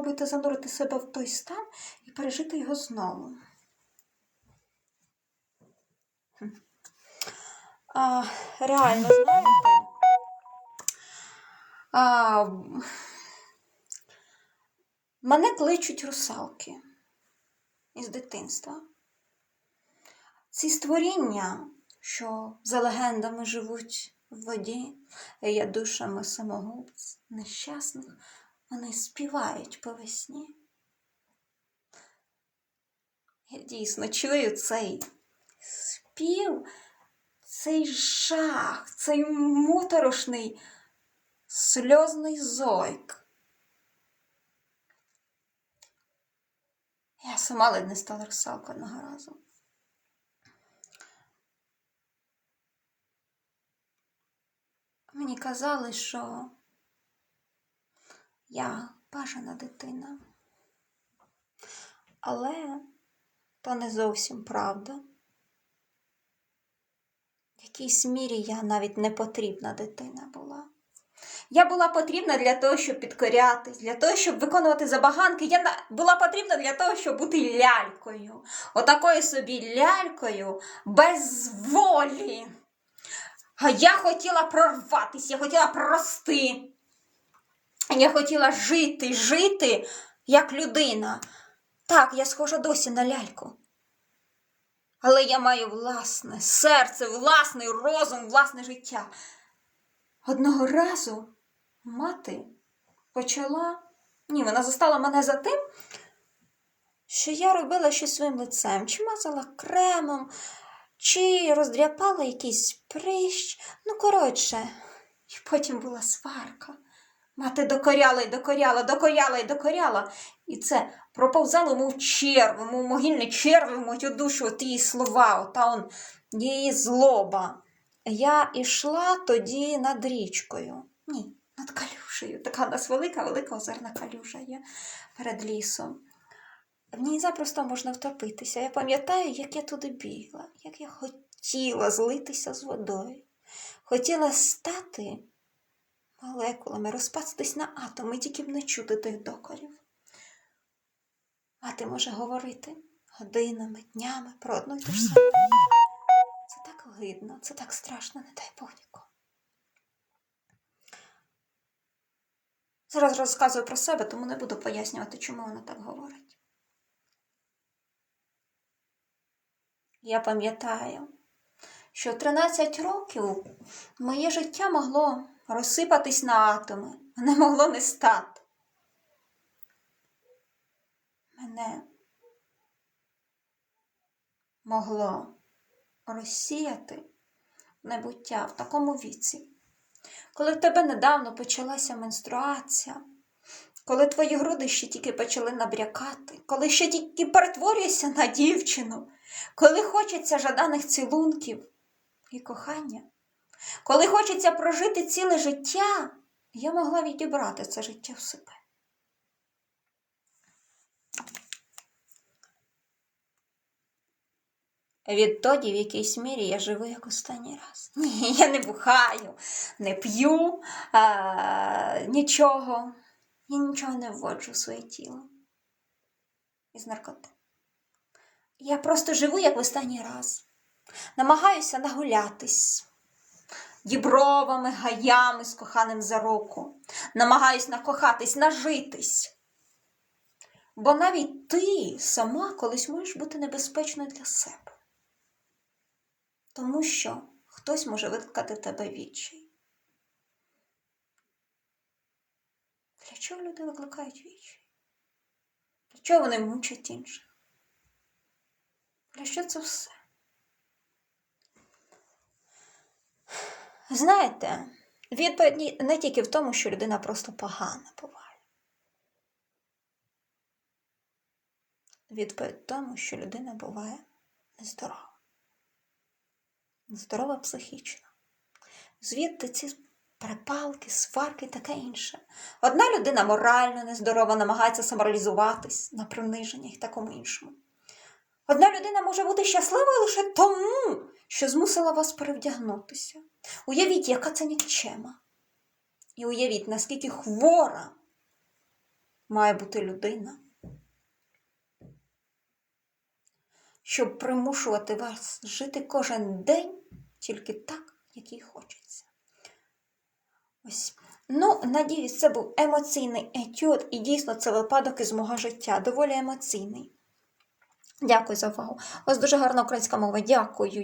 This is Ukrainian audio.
спробуйте занурити себе в той стан і пережити його знову. А, реально, знаєте, а, мене кличуть русалки із дитинства. Ці створіння, що за легендами живуть в воді, є душами самогубць, нещасних, вони співають по весні. Я дійсно чую цей спів, цей жах, цей моторошний сльозний зойк. Я сама ледь не стала русалкою одного разу. Мені казали, що я бажана дитина. Але то не зовсім правда. В якійсь мірі я навіть не потрібна дитина була. Я була потрібна для того, щоб підкорятись, для того, щоб виконувати забаганки. Я була потрібна для того, щоб бути лялькою. Отакою собі лялькою без волі. А я хотіла прорватися, я хотіла прости. Я хотіла жити, жити як людина. Так, я схожа досі на ляльку. Але я маю власне серце, власний розум, власне життя. Одного разу мати почала. Ні, вона застала мене за тим, що я робила щось своїм лицем, чи мазала кремом, чи роздряпала якийсь прищ. Ну, коротше, і потім була сварка. Мати докоряла й докоряла, докоряла й докоряла. І це проповзало, мов черви, мов могильні черви мою душу, от її слова, ота он її злоба. Я ішла тоді над річкою. Ні, над калюшею. Така у нас велика, велика озерна калюша є перед лісом. В ній запросто можна втопитися. Я пам'ятаю, як я туди бігла, як я хотіла злитися з водою. Хотіла стати молекулами, розпастись на атоми, тільки б не чути тих докорів. Мати може говорити годинами, днями про одну й ту ж саму. Це так гидно, це так страшно, не дай Бог нікому. Зараз розказую про себе, тому не буду пояснювати, чому вона так говорить. Я пам'ятаю, що в 13 років моє життя могло розсипатись на атоми, не могло не стати. Мене могло розсіяти небуття в такому віці, коли в тебе недавно почалася менструація, коли твої груди ще тільки почали набрякати, коли ще тільки перетворюєшся на дівчину, коли хочеться жаданих цілунків і кохання, коли хочеться прожити ціле життя, я могла відібрати це життя в себе. Відтоді, в якійсь мірі, я живу як останній раз. Ні, я не бухаю, не п'ю а, нічого. Я нічого не вводжу в своє тіло із наркоти. Я просто живу як в останній раз. Намагаюся нагулятись дібровами, гаями з коханим за руку. Намагаюсь накохатись, нажитись. Бо навіть ти сама колись можеш бути небезпечною для себе. Тому що хтось може викликати тебе відчай. Для чого люди викликають відчай? Для чого вони мучать інших? Для що це все? Знаєте, відповідь не тільки в тому, що людина просто погана буває. Відповідь в тому, що людина буває нездорова. Нездорова психічно. Звідти ці перепалки, сварки і таке інше. Одна людина морально нездорова, намагається самореалізуватись на приниженнях і такому іншому. Одна людина може бути щасливою лише тому, що змусила вас перевдягнутися. Уявіть, яка це нікчема. І уявіть, наскільки хвора має бути людина. Щоб примушувати вас жити кожен день тільки так, як їй хочеться. Ось. Ну, надіюсь, це був емоційний етюд, і дійсно це випадок із мого життя, доволі емоційний. Дякую за увагу. Ось дуже гарна українська мова. Дякую.